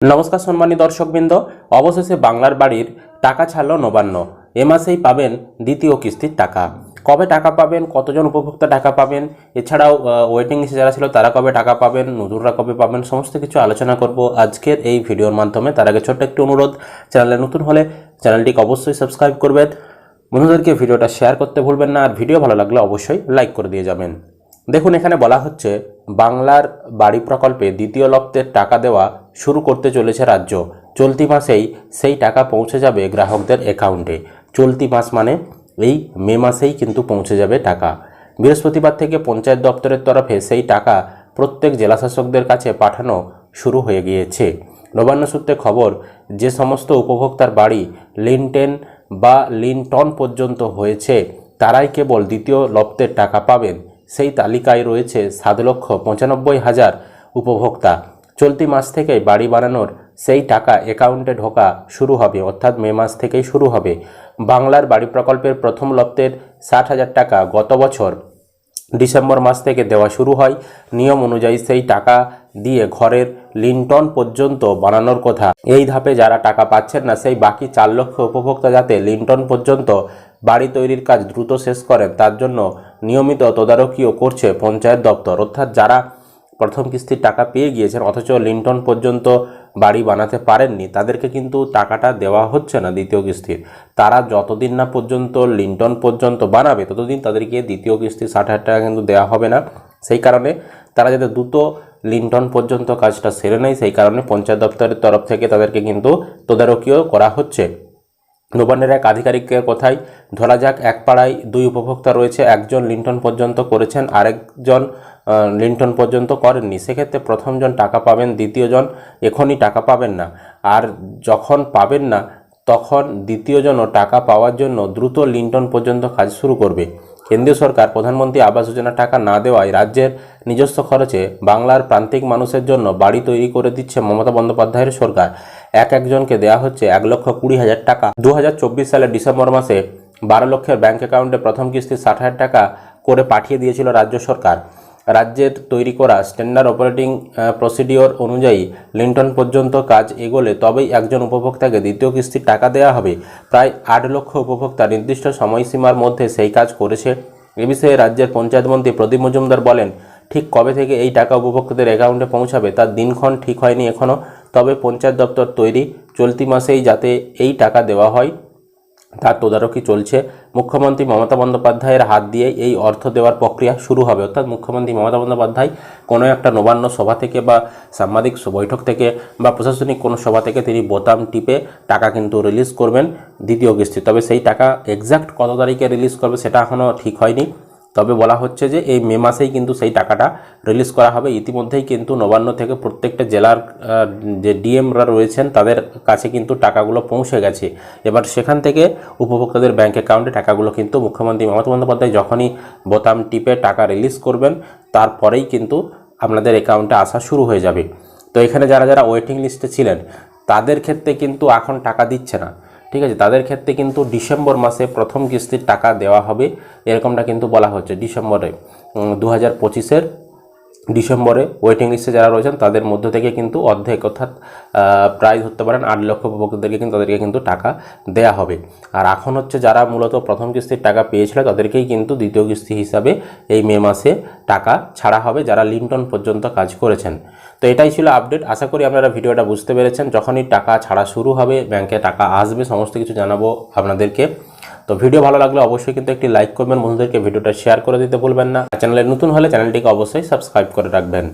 নমস্কার সম্মানী দর্শকবৃন্দ, অবশেষে বাংলার বাড়ির টাকা ছাড়লো নবান্ন। এ মাসেই পাবেন দ্বিতীয় কিস্তির টাকা। কবে টাকা পাবেন, কতজন উপভোক্তা টাকা পাবেন, এছাড়াও ওয়েটিং লিস্টে যারা ছিল তারা কবে টাকা পাবেন নতুনরা কবে পাবেন, সমস্ত কিছু আলোচনা করব আজকের এই ভিডিওর মাধ্যমে। তার আগে ছোট্ট একটি অনুরোধ, চ্যানেলে নতুন হলে চ্যানেলটিকে অবশ্যই সাবস্ক্রাইব করবেন। বন্ধুদেরকে ভিডিওটা শেয়ার করতে ভুলবেন না, আর ভিডিও ভালো লাগলে অবশ্যই লাইক করে দিয়ে যাবেন। দেখুন, এখানে বলা হচ্ছে বাংলার বাড়ি প্রকল্পে দ্বিতীয় লপ্তের টাকা দেওয়া শুরু করতে চলেছে রাজ্য। চলতি মাসেই সেই টাকা পৌঁছে যাবে গ্রাহকদের অ্যাকাউন্টে। চলতি মাস মানে এই মে মাসেই কিন্তু পৌঁছে যাবে টাকা। বৃহস্পতিবার থেকে পঞ্চায়েত দপ্তরের তরফে সেই টাকা প্রত্যেক জেলাশাসকদের কাছে পাঠানো শুরু হয়ে গিয়েছে। নবান্ন সূত্রে খবর, যে সমস্ত উপভোক্তার বাড়ি লিনটেন বা লিনটন পর্যন্ত হয়েছে, তারাই কেবল দ্বিতীয় লপ্তের টাকা পাবেন। সেই তালিকায় রয়েছে সাত লক্ষ পঁচানব্বই হাজার উপভোক্তা। চলতি মাস থেকে বাড়ি বানানোর সেই টাকা অ্যাকাউন্টে ঢোকা শুরু হবে, অর্থাৎ মে মাস থেকেই শুরু হবে। বাংলার বাড়ি প্রকল্পের প্রথম লপ্তের ষাট হাজার টাকা গত বছর ডিসেম্বর মাস থেকে দেওয়া শুরু হয়। নিয়ম অনুযায়ী সেই টাকা দিয়ে ঘরের লিন্টন পর্যন্ত বানানোর কথা। এই ধাপে যারা টাকা পাচ্ছেন না, সেই বাকি চার লক্ষ উপভোক্তা যাতে লিন্টন পর্যন্ত বাড়ি তৈরির কাজ দ্রুত শেষ করেন, তার জন্য নিয়মিত তদারকিও করছে পঞ্চায়েত দপ্তর। অর্থাৎ যারা প্রথম কিস্তির টাকা পেয়ে গিয়েছেন, অথচ লিন্টন পর্যন্ত বাড়ি বানাতে পারেননি, তাদেরকে কিন্তু টাকাটা দেওয়া হচ্ছে না দ্বিতীয় কিস্তির। তারা যতদিন না পর্যন্ত লিন্টন পর্যন্ত বানাবে, ততদিন তাদেরকে দ্বিতীয় কিস্তি ষাট হাজার টাকা কিন্তু দেওয়া হবে না। সেই কারণে তারা যাতে দ্রুত লিন্টন পর্যন্ত কাজটা সেরে নেয়, সেই কারণে পঞ্চায়েত দপ্তরের তরফ থেকে তাদেরকে কিন্তু তদারকিও করা হচ্ছে। নবান্নের এক আধিকারিকের কথায় ধরা যাক এক পাড়ায় দুই উপভোক্তা রয়েছে, একজন লিন্টন পর্যন্ত করেছেন, আরেকজন লিন্টন পর্যন্ত করেননি। সেক্ষেত্রে প্রথমজন টাকা পাবেন, দ্বিতীয়জন এখনই টাকা পাবেন না। আর যখন পাবেন না, তখন দ্বিতীয়জনও টাকা পাওয়ার জন্য দ্রুত লিন্টন পর্যন্ত কাজ শুরু করবে। কেন্দ্রীয় সরকার, প্রধানমন্ত্রী আবাস যোজনা টাকা না দেওয়ায় রাজ্যের নিজস্ব খরচে বাংলার প্রান্তিক মানুষের জন্য বাড়ি তৈরি করে দিচ্ছে মমতা বন্দ্যোপাধ্যায়ের সরকার। এক একজনকে দেওয়া হচ্ছে এক লক্ষ কুড়ি হাজার টাকা। দু হাজার চব্বিশ সালের ডিসেম্বর মাসে বারো লক্ষের ব্যাঙ্ক অ্যাকাউন্টে প্রথম কিস্তি ষাট হাজার টাকা করে পাঠিয়ে দিয়েছিল রাজ্য সরকার। রাজ্যের তৈরি করা স্ট্যান্ডার্ড অপারেটিং প্রসিডিওর অনুযায়ী লিন্টন পর্যন্ত কাজ এগোলে তবেই একজন উপভোক্তাকে দ্বিতীয় কিস্তির টাকা দেওয়া হবে। প্রায় আট লক্ষ উপভোক্তা নির্দিষ্ট সময়সীমার মধ্যে সেই কাজ করেছে। এ বিষয়ে রাজ্যের পঞ্চায়েত মন্ত্রী প্রদীপ মজুমদার বলেন, ঠিক কবে থেকে এই টাকা উপভোক্তাদের অ্যাকাউন্টে পৌঁছাবে তার দিনক্ষণ ঠিক হয়নি এখনও তবে পঞ্চায়েত দপ্তর তৈরি চলতি মাসেই যাতে এই টাকা দেওয়া হয়, তার তদারকি চলছে। মুখ্যমন্ত্রী মমতা বন্দ্যোপাধ্যায়ের হাত দিয়ে এই অর্থ দেওয়ার প্রক্রিয়া শুরু হবে। অর্থাৎ মুখ্যমন্ত্রী মমতা বন্দ্যোপাধ্যায় কোনো একটা নবান্ন সভা থেকে বা সাংবাদিক বৈঠক থেকে বা প্রশাসনিক কোনো সভা থেকে তিনি বোতাম টিপে টাকা কিন্তু রিলিজ করবেন দ্বিতীয় কিস্তি। তবে সেই টাকা এক্সাক্ট কত তারিখে রিলিজ করবে সেটা এখনও ঠিক হয়নি। তবে বলা হচ্ছে যে এই মে মাসেই কিন্তু সেই টাকাটা রিলিজ করা হবে। ইতিমধ্যেই কিন্তু নবান্ন থেকে প্রত্যেকটা জেলার যে ডিএমরা রয়েছেন তাদের কাছে কিন্তু টাকাগুলো পৌঁছে গেছে। এবার সেখান থেকে উপভোক্তাদের ব্যাঙ্ক অ্যাকাউন্টে টাকাগুলো কিন্তু মুখ্যমন্ত্রী মমতা বন্দ্যোপাধ্যায় যখনই বোতাম টিপে টাকা রিলিজ করবেন, তারপরেই কিন্তু আপনাদের অ্যাকাউন্টে আসা শুরু হয়ে যাবে। তো এখানে যারা যারা ওয়েটিং লিস্টে ছিলেন, তাদের ক্ষেত্রে কিন্তু এখন টাকা দিচ্ছে না। ঠিক আছে? তাদের ক্ষেত্রে কিন্তু ডিসেম্বর মাসে প্রথম কিস্তির টাকা দেওয়া হবে। এরকমটা কিন্তু বলা হচ্ছে। ডিসেম্বরে দু হাজার পঁচিশের ডিসেম্বরে ওয়েটিং লিস্টে যারা রয়েছেন, তাদের মধ্য থেকে কিন্তু অর্ধেক, অর্থাৎ প্রায় ধরতে পারেন আট লক্ষ উপভোক্তাদেরকে কিন্তু তাদেরকে কিন্তু টাকা দেয়া হবে। আর এখন হচ্ছে যারা মূলত প্রথম কিস্তির টাকা পেয়েছিল, তাদেরকেই কিন্তু দ্বিতীয় কিস্তি হিসাবে এই মে মাসে টাকা ছাড়া হবে যারা লিন্টন পর্যন্ত কাজ করেছেন। তো এটাই ছিল আপডেট আশা করি আপনারা ভিডিওটা বুঝতে পেরেছেন। যখনই টাকা ছাড়া শুরু হবে, ব্যাংকে টাকা আসবে, সমস্ত কিছু জানাব আপনাদেরকে। তো ভিডিও ভালো লাগলে অবশ্যই কিন্তু একটি লাইক করবেন, বন্ধুদেরকে ভিডিওটা শেয়ার করে দিতে ভুলবেন না। চ্যানেলে নতুন হলে চ্যানেলটিকে অবশ্যই সাবস্ক্রাইব করে রাখবেন।